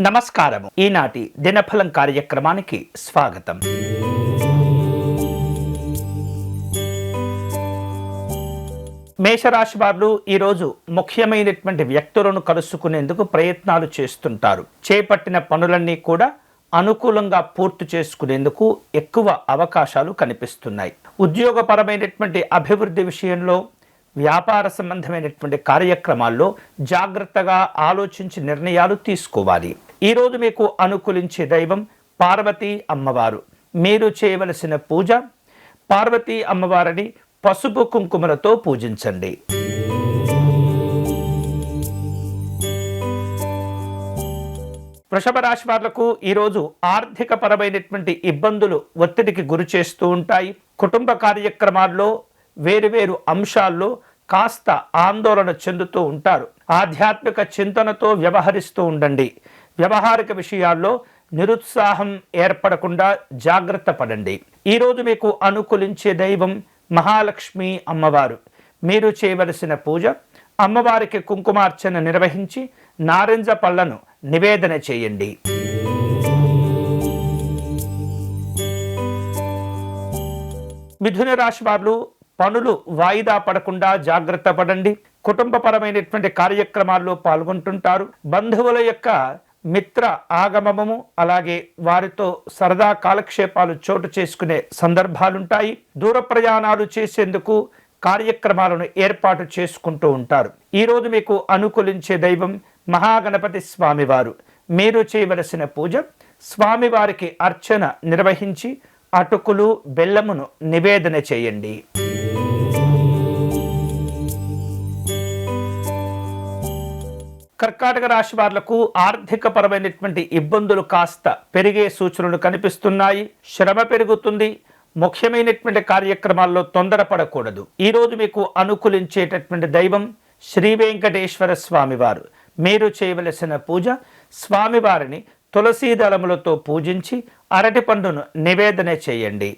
నమస్కారం ఈనాటి దినఫలం కార్యక్రమానికి స్వాగతం. మేషరాశి వారు ఈరోజు ముఖ్యమైనటువంటి వ్యక్తులను కలుసుకునేందుకు ప్రయత్నాలు చేస్తుంటారు. చేపట్టిన పనులన్నీ కూడా అనుకూలంగా పూర్తి చేసుకునేందుకు ఎక్కువ అవకాశాలు కనిపిస్తున్నాయి. ఉద్యోగపరమైనటువంటి అభివృద్ధి విషయంలో వ్యాపార సంబంధమైనటువంటి కార్యక్రమాల్లో జాగ్రత్తగా ఆలోచించి నిర్ణయాలు తీసుకోవాలి. ఈరోజు మీకు అనుకూలించే దైవం పార్వతీ అమ్మవారు. మీరు చేయవలసిన పూజ పార్వతీ అమ్మవారిని పసుపు కుంకుమలతో పూజించండి. వృషభ రాశి వాళ్ళకు ఈరోజు ఆర్థిక పరమైనటువంటి ఇబ్బందులు ఒత్తిడికి గురి చేస్తూ ఉంటాయి. కుటుంబ కార్యక్రమాల్లో వేరువేరు అంశాల్లో కాస్త ఆందోళన చెందుతూ ఉంటారు. ఆధ్యాత్మిక చింతనతో వ్యవహరిస్తూ ఉండండి. వ్యవహారిక విషయాల్లో నిరుత్సాహం ఏర్పడకుండా జాగ్రత్త పడండి. ఈరోజు మీకు అనుకూలించే దైవం మహాలక్ష్మి అమ్మవారు. మీరు చేయవలసిన పూజ అమ్మవారికి కుంకుమార్చన నిర్వహించి నారింజ పళ్ళను నివేదన చేయండి. మిథున రాశి వాళ్ళు పనులు వాయిదా పడకుండా జాగ్రత్త పడండి. కుటుంబపరమైనటువంటి కార్యక్రమాల్లో పాల్గొంటుంటారు. బంధువుల యొక్క మిత్ర ఆగమము అలాగే వారితో సరదా కాలక్షేపాలు చోటు చేసుకునే సందర్భాలుంటాయి. దూర ప్రయాణాలు చేసేందుకు కార్యక్రమాలను ఏర్పాటు చేసుకుంటూ ఉంటారు. ఈరోజు మీకు అనుకూలించే దైవం మహాగణపతి స్వామివారు. మీరు చేయవలసిన పూజ స్వామివారికి అర్చన నిర్వహించి అటుకులు బెల్లమును నివేదన చేయండి. కర్కాటక రాశి వాళ్ళకు ఆర్థిక పరమైనటువంటి ఇబ్బందులు కాస్త పెరిగే సూచనలు కనిపిస్తున్నాయి. శ్రమ పెరుగుతుంది. ముఖ్యమైనటువంటి కార్యక్రమాల్లో తొందరపడకూడదు. ఈరోజు మీకు అనుకూలించేటటువంటి దైవం శ్రీ వెంకటేశ్వర స్వామివారు. మీరు చేయవలసిన పూజ స్వామివారిని తులసీదళములతో పూజించి అరటి పండును నివేదన చేయండి.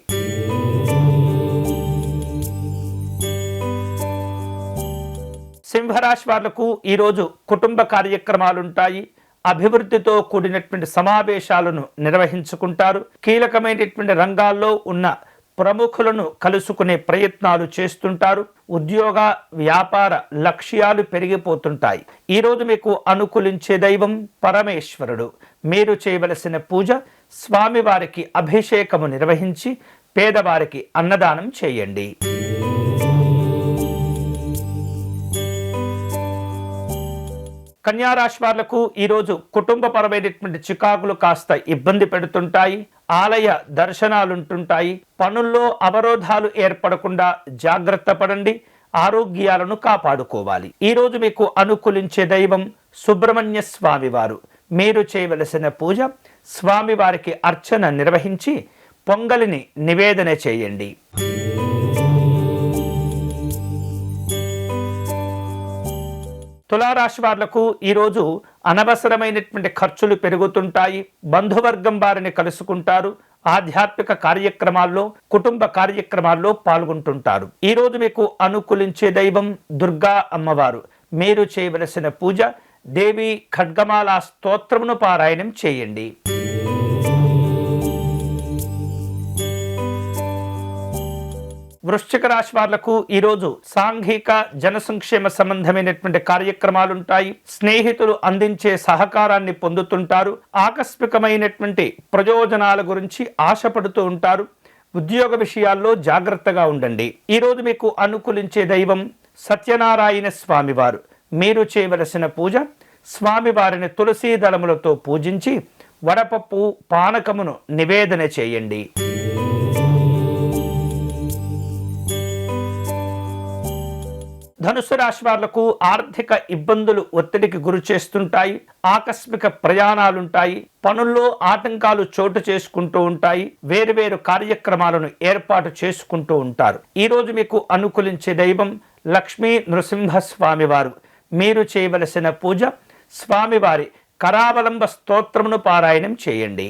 సింహరాశి వాళ్ళకు ఈరోజు కుటుంబ కార్యక్రమాలుంటాయి. అభివృద్ధితో కూడినటువంటి సమావేశాలను నిర్వహించుకుంటారు. కీలకమైనటువంటి రంగాల్లో ఉన్న ప్రముఖులను కలుసుకునే ప్రయత్నాలు చేస్తుంటారు. ఉద్యోగ వ్యాపార లక్ష్యాలు పెరిగిపోతుంటాయి. ఈరోజు మీకు అనుకూలించే దైవం పరమేశ్వరుడు. మీరు చేయవలసిన పూజ స్వామివారికి అభిషేకము నిర్వహించి పేదవారికి అన్నదానం చేయండి. కన్యారాశి వాళ్ళకు ఈరోజు కుటుంబపరమైనటువంటి చికాకులు కాస్త ఇబ్బంది పెడుతుంటాయి ఆలయ దర్శనాలుంటుంటాయి పనుల్లో అవరోధాలు ఏర్పడకుండా జాగ్రత్త పడండి ఆరోగ్యాలను కాపాడుకోవాలి. ఈరోజు మీకు అనుకూలించే దైవం సుబ్రహ్మణ్య స్వామివారు. మీరు చేయవలసిన పూజ స్వామివారికి అర్చన నిర్వహించి పొంగలిని నివేదన చేయండి. తులారాశి వాళ్ళకు ఈరోజు అనవసరమైనటువంటి ఖర్చులు పెరుగుతుంటాయి. బంధువర్గం వారిని కలుసుకుంటారు. ఆధ్యాత్మిక కార్యక్రమాల్లో కుటుంబ కార్యక్రమాల్లో పాల్గొంటుంటారు. ఈరోజు మీకు అనుకూలించే దైవం దుర్గా అమ్మవారు. మీరు చేయవలసిన పూజ దేవి ఖడ్గమాల స్తోత్రమును పారాయణం చేయండి. వృశ్చిక రాశి వాళ్ళకు ఈరోజు సాంఘిక జన సంక్షేమ సంబంధమైనటువంటి కార్యక్రమాలు ఉంటాయి స్నేహితులు అందించే సహకారాన్ని పొందుతుంటారు. ఆకస్మికమైనటువంటి ప్రయోజనాల గురించి ఆశపడుతూ ఉంటారు. ఉద్యోగ విషయాల్లో జాగ్రత్తగా ఉండండి. ఈరోజు మీకు అనుకూలించే దైవం సత్యనారాయణ స్వామివారు. మీరు చేయవలసిన పూజ స్వామివారిని తులసీ దళములతో పూజించి వడపప్పు పానకమును నివేదన చేయండి. ధనుసు రాశి వాళ్ళకు ఆర్థిక ఇబ్బందులు ఒత్తిడికి గురి చేస్తుంటాయి ఆకస్మిక ప్రయాణాలుంటాయి పనుల్లో ఆటంకాలు చోటు చేసుకుంటూ ఉంటాయి వేరువేరు కార్యక్రమాలను ఏర్పాటు చేసుకుంటూ ఉంటారు. ఈరోజు మీకు అనుకూలించే దైవం లక్ష్మీ నృసింహస్వామివారు మీరు చేయవలసిన పూజ స్వామివారి కరావలంబ స్తోత్రమును పారాయణం చేయండి.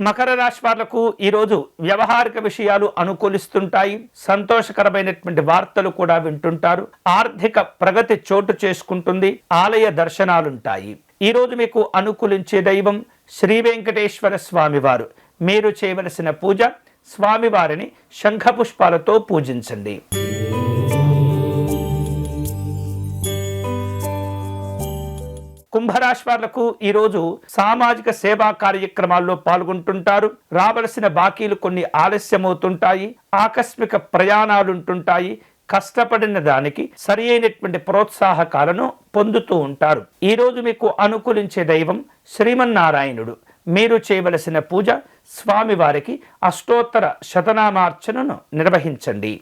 మకర రాశి వాళ్ళకు ఈరోజు వ్యవహారిక విషయాలు అనుకూలిస్తుంటాయి. సంతోషకరమైనటువంటి వార్తలు కూడా వింటుంటారు. ఆర్థిక ప్రగతి చోటు చేసుకుంటుంది. ఆలయ దర్శనాలుంటాయి. ఈరోజు మీకు అనుకూలించే దైవం శ్రీ వెంకటేశ్వర స్వామివారు. మీరు చేయవలసిన పూజ స్వామివారిని శంఖపుష్పాలతో పూజించండి. కుంభరాశి వాళ్ళకు ఈరోజు సామాజిక సేవా కార్యక్రమాల్లో పాల్గొంటుంటారు. రావలసిన బాకీలు కొన్ని ఆలస్యమవుతుంటాయి. ఆకస్మిక ప్రయాణాలుంటుంటాయి. కష్టపడిన దానికి సరి అయినటువంటి ప్రోత్సాహకాలను పొందుతూ ఉంటారు. ఈరోజు మీకు అనుకూలించే దైవం శ్రీమన్నారాయణుడు. మీరు చేయవలసిన పూజ స్వామివారికి అష్టోత్తర శతనామార్చనను నిర్వహించండి.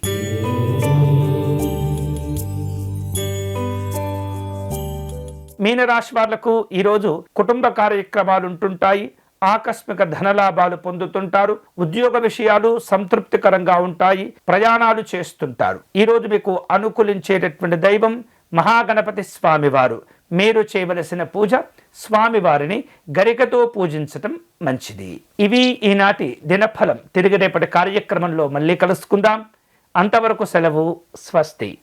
మీనరాశి వాళ్ళకు ఈరోజు కుటుంబ కార్యక్రమాలు ఉంటుంటాయి. ఆకస్మిక ధనలాభాలు పొందుతుంటారు. ఉద్యోగ విషయాలు సంతృప్తికరంగా ఉంటాయి. ప్రయాణాలు చేస్తుంటారు. ఈరోజు మీకు అనుకూలించేటటువంటి దైవం మహాగణపతి స్వామివారు. మీరు చేయవలసిన పూజ స్వామివారిని గరికతో పూజించటం మంచిది. ఇవి ఈనాటి దినఫలం. తిరిగి రేపటి కార్యక్రమంలో మళ్ళీ కలుసుకుందాం. అంతవరకు సెలవు. స్వస్తి.